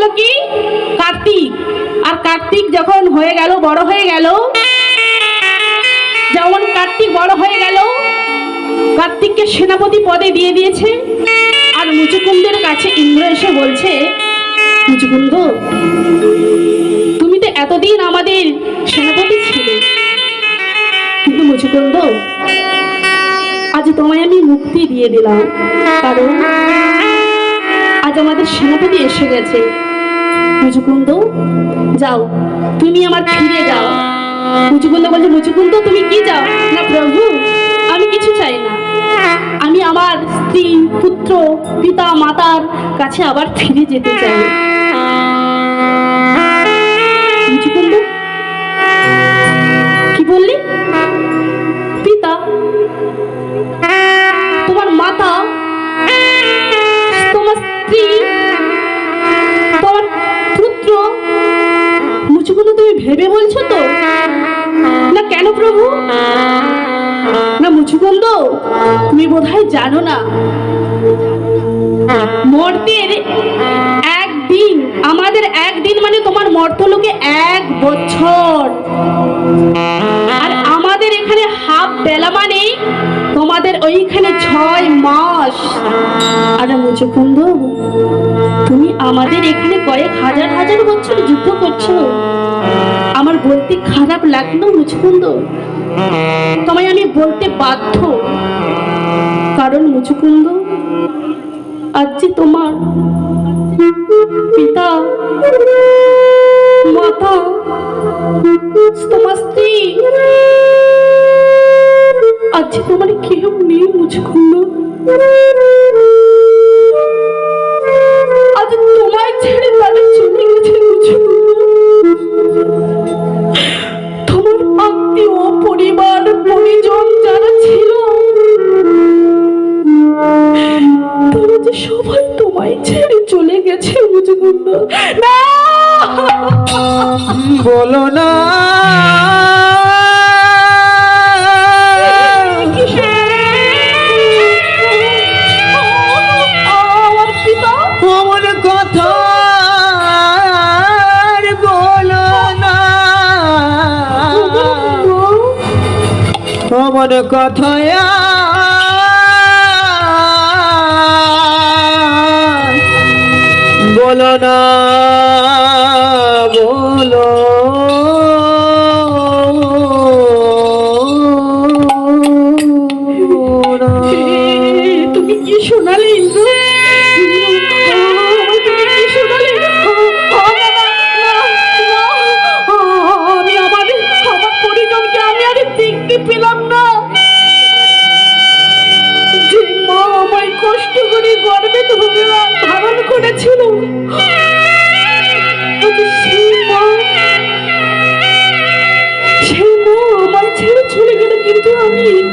হলো কি? কার্তিক। আর কার্তিক যখন হয়ে গেল, বড় হয়ে গেল, যেমন কার্তিক বড় হয়ে গেল, কার্তিককে সেনাপতি পদে দিয়ে দিয়েছে। আর মুচুকুন্দের কাছে ইন্দ্র এসে বলছে, মুচুকুন্দ, তুমি তো এতদিন আমাদের সেনাপতি ছিলে। কিন্তু মুচুকুন্দ, আজ তোমায় আমি মুক্তি দিয়ে দিলাম। কারণ আজ আমাদের সেনাপতি এসে গেছে। মুচুকুন্দ, যাও। তুমি আমার ফিরে যাও। মুচুকুন্দ বলছে, মুচুকুন্দ, তুমি কি যাও না প্রভু, আমি কিছু চাই না। আমি আমার স্ত্রী, পুত্র, পিতা, মাতার কাছে আবার ফিরে যেতে চাই। কি বললি? পিতা, তোমার মাতা, তোমার স্ত্রী ভেবে বলছো তো? না কেন প্রভু? না মুচুকুন্দ তুমি বোধহয় জানো না। মর্তের একদিন, আমাদের একদিন মানে তোমার মর্তলোকে এক বছর। আর আমাদের এখানে হাফ বেলা মানে তোমাদের ওইখানে ছয় মাস। আর মুচুকুন্দ তুমি আমাদের এখানে কয়েক হাজার হাজার বছর যুদ্ধ করছ। আমার বলতে খারাপ লাগল মুচুকুন্দ তোমায় আমি বলতে বাধ্য। কারণ মুচুকুন্দ আজ যে তোমার পিতা, মাতা, তোমার স্ত্রী আজ তোমার কেউ নেই মুচকুন্দ আজ তোমায় ছেড়ে তাদের চলে গেছে মুচকুন্দ তোমার আত্মীয়, পরিবার, পরিজন যারা ছিল, তারা যে সবাই তোমায় ছেড়ে চলে গেছে মুচকুন্দ না! বলো না। অমন কথা আর বলো না।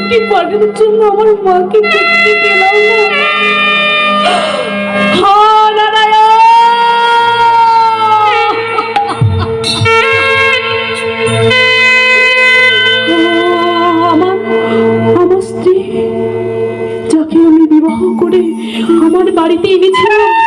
একটি পাটের জন্য আমার মাকে দেখতে পেলাম না। আমার স্ত্রী, যাকে আমি বিবাহ করে আমার বাড়িতে এনেছিলাম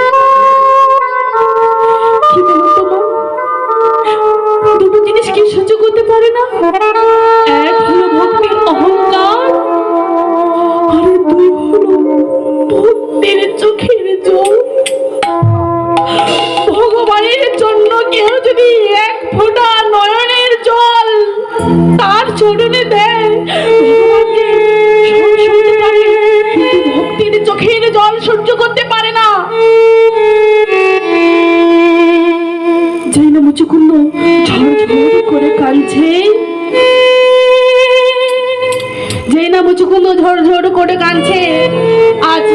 Thank you. করে কাঁদছে। আজ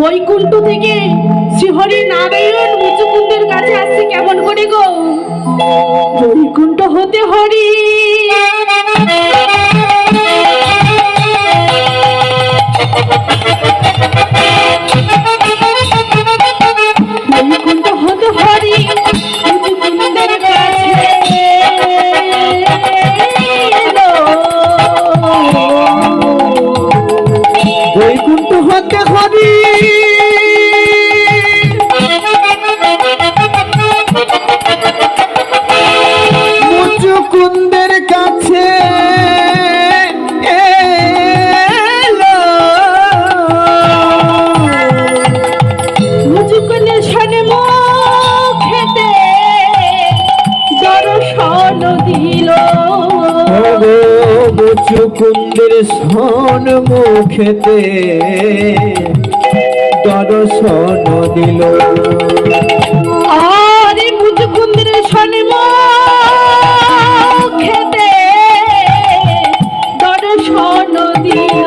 বৈকুণ্ঠ থেকে শ্রীহরি নারায়ণ মুচুকুন্দের কাছে আসছে কেমন করে গো? বৈকুণ্ঠ হতে হরি। মুকুন্দের সন মুখেতে দর্শন দিল। আরে মুকুন্দের সন মুখেতে দর্শন দিল।